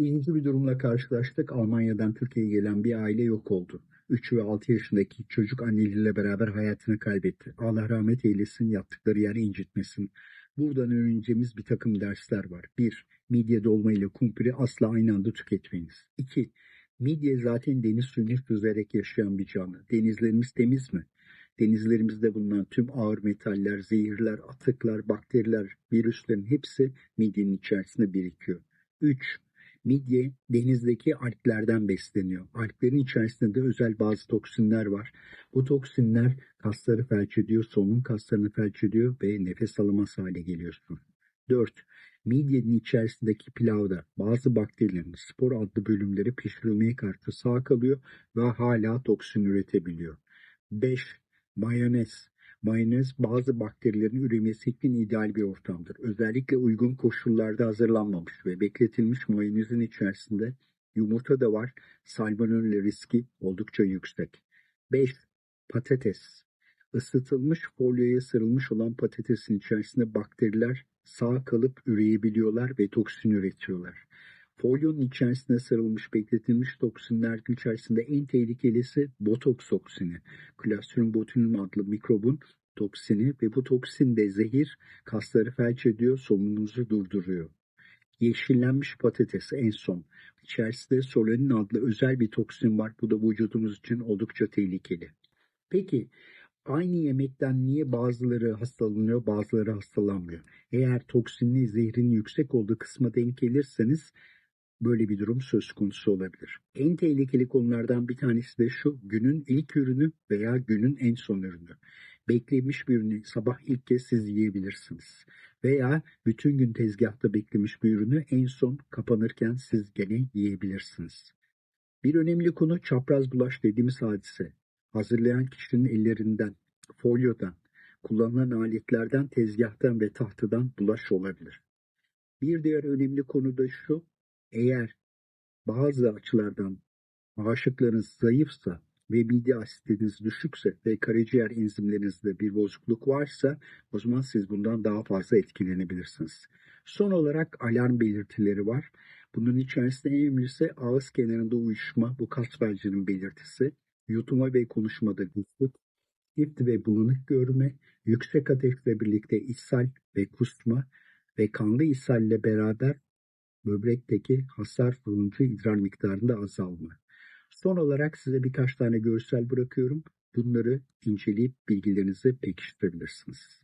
İlginç bir durumla karşılaştık. Almanya'dan Türkiye'ye gelen bir aile yok oldu. 3 ve 6 yaşındaki çocuk anneleriyle beraber hayatını kaybetti. Allah rahmet eylesin, yaptıkları yer incitmesin. Buradan öğreneceğimiz bir takım dersler var. 1. Midye dolma ile kumpiri asla aynı anda tüketmeyiniz. 2. Midye zaten deniz suyunu süzerek yaşayan bir canlı. Denizlerimiz temiz mi? Denizlerimizde bulunan tüm ağır metaller, zehirler, atıklar, bakteriler, virüslerin hepsi midyenin içerisinde birikiyor. 3. Midye denizdeki alglerden besleniyor. Alglerin içerisinde de özel bazı toksinler var. Bu toksinler kasları felç ediyor, solunum kaslarını felç ediyor ve nefes alamaz hale geliyorsun. 4. Midyenin içerisindeki pilavda bazı bakterilerin spor adlı bölümleri pişirilmeye karşı sağ kalıyor ve hala toksin üretebiliyor. 5. Mayonez. Mayonez bazı bakterilerin üremesi için ideal bir ortamdır. Özellikle uygun koşullarda hazırlanmamış ve bekletilmiş mayonezin içerisinde yumurta da var. Salmonella riski oldukça yüksek. 5. Patates. Isıtılmış folyoya sarılmış olan patatesin içerisinde bakteriler sağ kalıp üreyebiliyorlar ve toksin üretiyorlar. Folyonun içerisine sarılmış bekletilmiş toksinler içerisinde en tehlikelisi botoks toksini. Clostridium botulinum adlı mikrobun toksini ve bu toksin de zehir kasları felç ediyor, solunumunuzu durduruyor. Yeşillenmiş patates en son. İçerisinde solanin adlı özel bir toksin var. Bu da vücudumuz için oldukça tehlikeli. Peki aynı yemekten niye bazıları hastalanıyor, bazıları hastalanmıyor? Eğer toksinli zehrin yüksek olduğu kısma denk gelirseniz böyle bir durum söz konusu olabilir. En tehlikeli konulardan bir tanesi de şu günün ilk ürünü veya günün en son ürünü. Beklemiş bir ürünü sabah ilk kez siz yiyebilirsiniz. Veya bütün gün tezgahta beklemiş bir ürünü en son kapanırken siz gene yiyebilirsiniz. Bir önemli konu çapraz bulaş dediğimiz hadise. Hazırlayan kişinin ellerinden, folyodan, kullanılan aletlerden, tezgahtan ve tahtadan bulaş olabilir. Bir diğer önemli konu da şu, eğer bazı açılardan bağışıklarınız zayıfsa ve mide asitiniz düşükse ve karaciğer enzimlerinizde bir bozukluk varsa o zaman siz bundan daha fazla etkilenebilirsiniz. Son olarak alarm belirtileri var. Bunun içerisinde en önemlisi ağız kenarında uyuşma, bu kas felcinin belirtisi, yutuma ve konuşmada güçlük, çift ve bulanık görme, yüksek ateşle birlikte ishal ve kusma ve kanlı ishalle beraber böbrekteki hasar sonucu idrar miktarında azalma. Son olarak size birkaç tane görsel bırakıyorum. Bunları inceleyip bilgilerinizi pekiştirebilirsiniz.